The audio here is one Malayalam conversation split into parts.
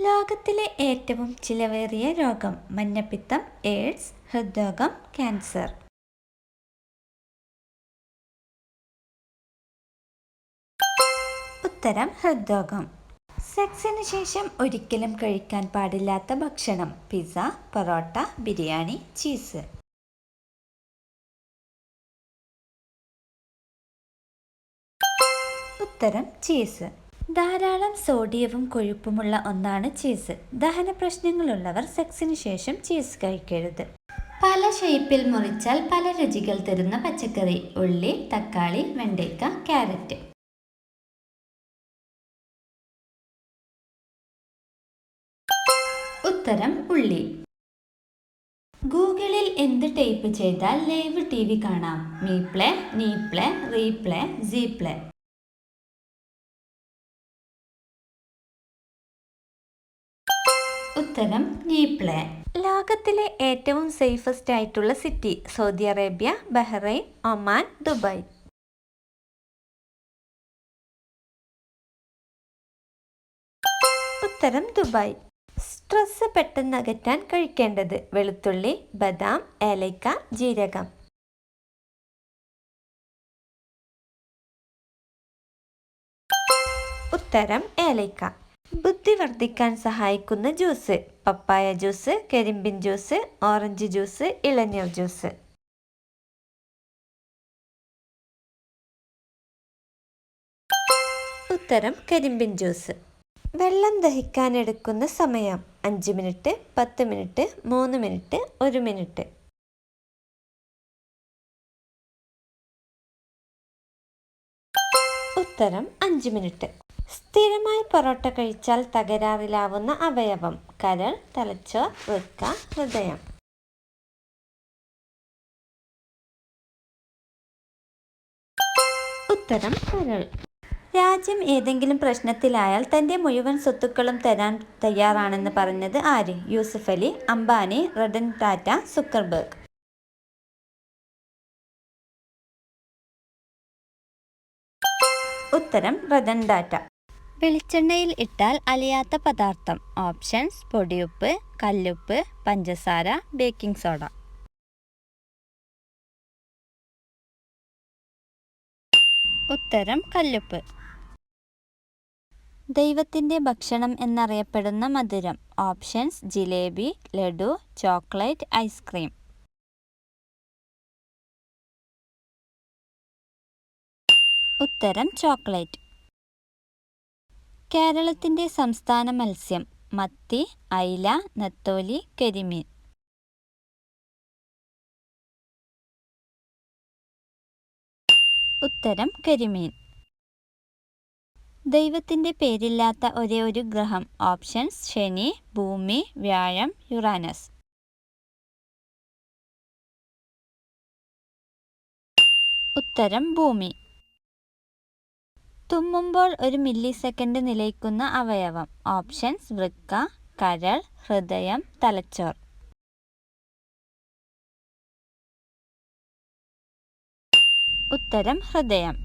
ലോകത്തിലെ ഏറ്റവും ചിലവേറിയ രോഗം മഞ്ഞപ്പിത്തം എയ്ഡ്സ് ഹൃദ്രോഗം ക്യാൻസർ. ഉത്തരം ഹൃദ്രോഗം. സെക്സിന് ശേഷം ഒരിക്കലും കഴിക്കാൻ പാടില്ലാത്ത ഭക്ഷണം പിസ്സ പൊറോട്ട ബിരിയാണി ചീസ്. ഉത്തരം ചീസ്. ധാരാളം സോഡിയവും കൊഴുപ്പുമുള്ള ഒന്നാണ് ചീസ്. ദഹന പ്രശ്നങ്ങളുള്ളവർ സെക്സിന് ശേഷം ചീസ് കഴിക്കരുത്. പല ഷേപ്പിൽ മുറിച്ചാൽ പല രുചികൾ തരുന്ന പച്ചക്കറി ഉള്ളി തക്കാളി വെണ്ടയ്ക്ക ക്യാരറ്റ്. ഉത്തരം ഉള്ളി. ഗൂഗിളിൽ എന്ത് ടൈപ്പ് ചെയ്താൽ ലൈവ് ടി വി കാണാം. മീപ്ലേ നീപ്ലേ റീപ്ലേ ജീപ്ലേ ഉത്തരം നീപ്ലേ. ലോകത്തിലെ ഏറ്റവും സേഫസ്റ്റ് ആയിട്ടുള്ള city Saudi Arabia Bahrain Oman Dubai. ഉത്തരം ദുബായ്. സ്ട്രെസ് പെട്ടെന്ന് അകറ്റാൻ കഴിക്കേണ്ടത് വെളുത്തുള്ളി ബദാം ഏലയ്ക്ക ജീരകം. ഉത്തരം ഏലയ്ക്ക ബുദ്ധി വർദ്ധിക്കാൻ സഹായിക്കുന്ന ജ്യൂസ് പപ്പായ ജ്യൂസ് കരിമ്പിൻ ജ്യൂസ് ഓറഞ്ച് ജ്യൂസ് ഇളനീർ ജ്യൂസ്. ഉത്തരം കരിമ്പിൻ ജ്യൂസ്. വെള്ളം ദഹിക്കാൻ എടുക്കുന്ന സമയം അഞ്ച് മിനിറ്റ് പത്ത് മിനിറ്റ് മൂന്ന് മിനിറ്റ് ഒരു മിനിറ്റ്. ഉത്തരം അഞ്ച് മിനിറ്റ്. സ്ഥിരമായി പൊറോട്ട കഴിച്ചാൽ തകരാറിലാവുന്ന അവയവം. കരൾ തലച്ചോർ വൃക്ക ഹൃദയം. ഉത്തരം കരൾ. രാജ്യം ഏതെങ്കിലും പ്രശ്നത്തിലായാൽ തന്റെ മുഴുവൻ സ്വത്തുക്കളും തരാൻ തയ്യാറാണെന്ന് പറഞ്ഞത് ആര്? യൂസഫ് അലി അംബാനി റഡൻ ടാറ്റ സുക്കർബർഗ്. ഉത്തരം റതൻ ടാറ്റ. വെളിച്ചെണ്ണയിൽ ഇട്ടാൽ അലിയാത്ത പദാർത്ഥം. ഓപ്ഷൻസ് പൊടിയുപ്പ് കല്ലുപ്പ് പഞ്ചസാര ബേക്കിംഗ് സോഡ. ഉത്തരം കല്ലുപ്പ്. ദൈവത്തിന്റെ ഭക്ഷണം എന്നറിയപ്പെടുന്ന മധുരം. Options jalebi laddu chocolate ice cream. ഉത്തരം ചോക്ലേറ്റ്. കേരളത്തിന്റെ സംസ്ഥാന മത്സ്യം മത്തി അയില നത്തോലി കരിമീൻ. ഉത്തരം കരിമീൻ. ദൈവത്തിന്റെ പേരില്ലാത്ത ഒരേ ഒരു ഗ്രഹം ഓപ്ഷൻസ് ശനി ഭൂമി വ്യാഴം യുറാനസ്. ഉത്തരം ഭൂമി. തുമ്മുമ്പോൾ ഒരു മില്ലി സെക്കൻഡ് നിലയ്ക്കുന്ന അവയവം. ഓപ്ഷൻസ് വൃക്ക കരൾ ഹൃദയം തലച്ചോർ. ഉത്തരം ഹൃദയം.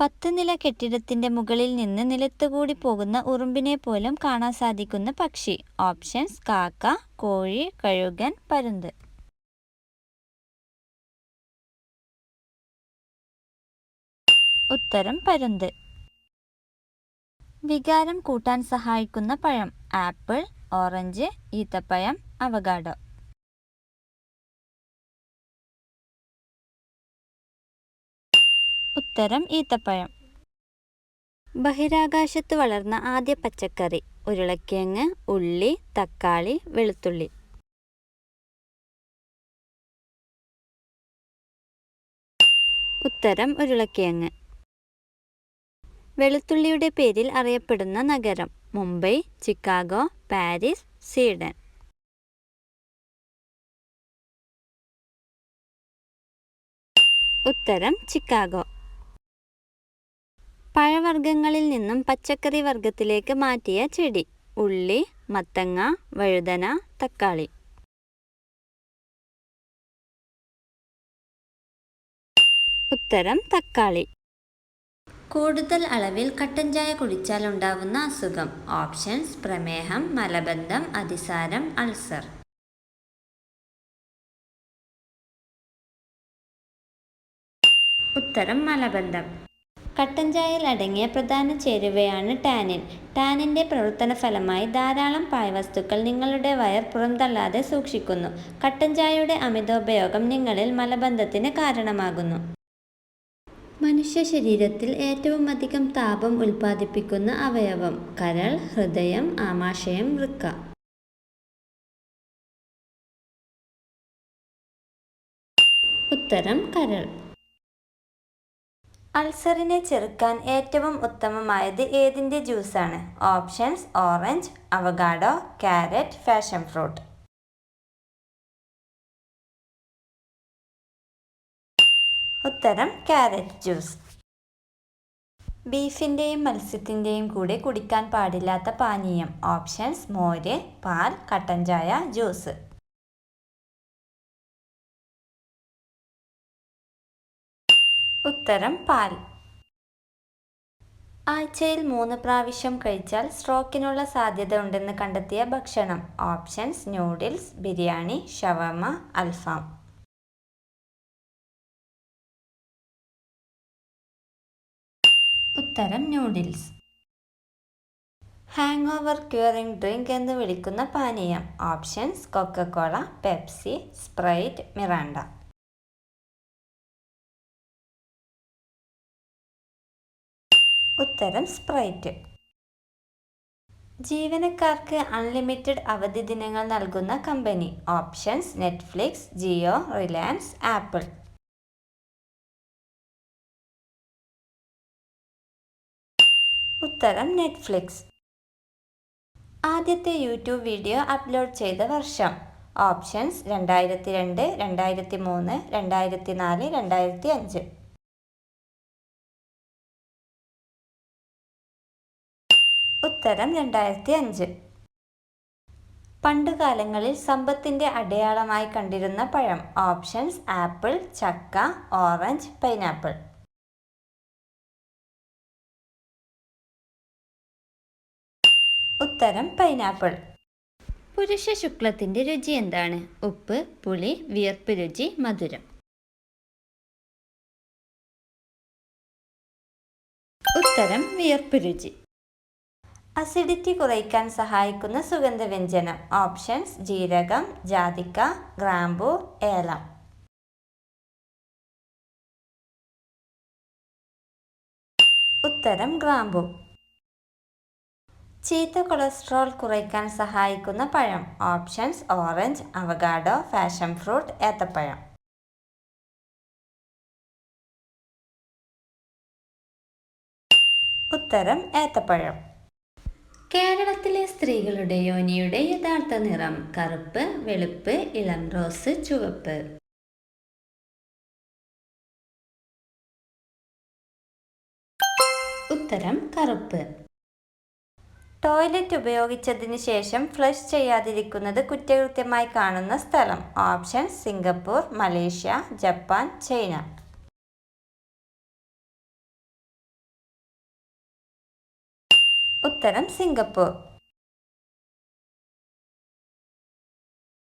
പത്ത് നില കെട്ടിടത്തിന്റെ മുകളിൽ നിന്ന് നിലത്തുകൂടി പോകുന്ന ഉറുമ്പിനെ പോലും കാണാൻ സാധിക്കുന്ന പക്ഷി. ഓപ്ഷൻസ് കാക്ക കോഴി കഴുകൻ പരുന്ത്. ഉത്തരം പരുന്ത്. വികാരം കൂട്ടാൻ സഹായിക്കുന്ന പഴം. ആപ്പിൾ ഓറഞ്ച് ഈത്തപ്പഴം അവഗാഡോ. ഉത്തരം ഈത്തപ്പഴം. ബഹിരാകാശത്ത് വളർന്ന ആദ്യ പച്ചക്കറി. ഉരുളക്കിഴങ്ങ് ഉള്ളി തക്കാളി വെളുത്തുള്ളി. ഉത്തരം ഉരുളക്കിഴങ്ങ്. വെളുത്തുള്ളിയുടെ പേരിൽ അറിയപ്പെടുന്ന നഗരം മുംബൈ ചിക്കാഗോ പാരീസ് സ്വീഡൻ. ഉത്തരം ചിക്കാഗോ. പഴവർഗങ്ങളിൽ നിന്നും പച്ചക്കറി വർഗത്തിലേക്ക് മാറ്റിയ ചെടി ഉള്ളി മത്തങ്ങ വഴുതന തക്കാളി. ഉത്തരം തക്കാളി. കൂടുതൽ അളവിൽ കട്ടൻ ചായ കുടിച്ചാൽ ഉണ്ടാവുന്ന അസുഖം. ഓപ്ഷൻസ് പ്രമേഹം മലബന്ധം അതിസാരം അൾസർ. ഉത്തരം മലബന്ധം. കട്ടൻ ചായയിൽ അടങ്ങിയ പ്രധാന ചേരുവയാണ് ടാനിൻ. ടാനിന്റെ പ്രവർത്തന ഫലമായി ധാരാളം പായ വസ്തുക്കൾ നിങ്ങളുടെ വയർ പുറന്തള്ളാതെ സൂക്ഷിക്കുന്നു. കട്ടൻ ചായയുടെ അമിതോപയോഗം നിങ്ങളിൽ മലബന്ധത്തിന് കാരണമാകുന്നു. മനുഷ്യ ശരീരത്തിൽ ഏറ്റവും അധികം താപം ഉൽപ്പാദിപ്പിക്കുന്ന അവയവം. കരൾ ഹൃദയം ആമാശയം വൃക്ക. ഉത്തരം കരൾ. അൾസറിനെ ചെറുക്കാൻ ഏറ്റവും ഉത്തമമായത് ഏതിന്റെ ജ്യൂസാണ്? Options orange avocado carrot passion fruit. ഉത്തരം ക്യാരറ്റ് ജ്യൂസ് ബീഫിന്റെയും മത്സ്യത്തിന്റെയും കൂടെ കുടിക്കാൻ പാടില്ലാത്ത പാനീയം. ഓപ്ഷൻസ് മോര് പാൽ കട്ടൻ ചായ ജ്യൂസ് ഉത്തരം പാൽ. ആഴ്ചയിൽ മൂന്ന് പ്രാവശ്യം കഴിച്ചാൽ സ്ട്രോക്കിനുള്ള സാധ്യത ഉണ്ടെന്ന് കണ്ടെത്തിയ ഭക്ഷണം. ഓപ്ഷൻസ് ന്യൂഡിൽസ് ബിരിയാണി ഷവർമ അൽഫാം. ഉത്തരം noodles hang over curing drink എന്ന് വിളിക്കുന്ന പാനീയം. Options Coca Cola Pepsi Sprite Mirinda ഉത്തരം സ്പ്രൈറ്റ് ജീവനക്കാർക്ക് അൺലിമിറ്റഡ് അവധി ദിനങ്ങൾ നൽകുന്ന company options Netflix Jio Reliance Apple ഉത്തരം നെറ്റ്ഫ്ലിക്സ് ആദ്യത്തെ യൂട്യൂബ് വീഡിയോ അപ്ലോഡ് ചെയ്ത വർഷം. ഓപ്ഷൻസ് രണ്ടായിരത്തി രണ്ട് രണ്ടായിരത്തി മൂന്ന് രണ്ടായിരത്തി നാല് രണ്ടായിരത്തി അഞ്ച് ഉത്തരം രണ്ടായിരത്തി അഞ്ച് പണ്ടുകാലങ്ങളിൽ സമ്പത്തിന്റെ അടയാളമായി കണ്ടിരുന്ന പഴം. ഓപ്ഷൻസ് ആപ്പിൾ ചക്ക ഓറഞ്ച് പൈനാപ്പിൾ. ഉത്തരം പൈനാപ്പിൾ പുരുഷ ശുക്ലത്തിന്റെ രുചി എന്താണ്? ഉപ്പ് പുളി വിയർപ്പ് രുചി മധുരം. ഉത്തരം വിയർപ്പ് രുചി. അസിഡിറ്റി കുറയ്ക്കാൻ സഹായിക്കുന്ന സുഗന്ധവ്യഞ്ജനം. ഓപ്ഷൻസ് ജീരകം ജാതിക്ക ഗ്രാമ്പു ഏലം. ഉത്തരം ഗ്രാമ്പു. ചീത്ത കൊളസ്ട്രോൾ കുറയ്ക്കാൻ സഹായിക്കുന്ന പഴം. Options orange avocado passion fruit ഏത്തപ്പഴം. ഉത്തരം ഏത്തപ്പഴം. കേരളത്തിലെ സ്ത്രീകളുടെ യോനിയുടെ യഥാർത്ഥ നിറം കറുപ്പ് വെളുപ്പ് ഇളം റോസ് ചുവപ്പ്. ഉത്തരം കറുപ്പ്. ടോയ്ലറ്റ് ഉപയോഗിച്ചതിന് ശേഷം ഫ്ലഷ് ചെയ്യാതിരിക്കുന്നത് കുറ്റകൃത്യമായി കാണുന്ന സ്ഥലം. Option Singapore Malaysia Japan China. ഉത്തരം സിംഗപ്പൂർ.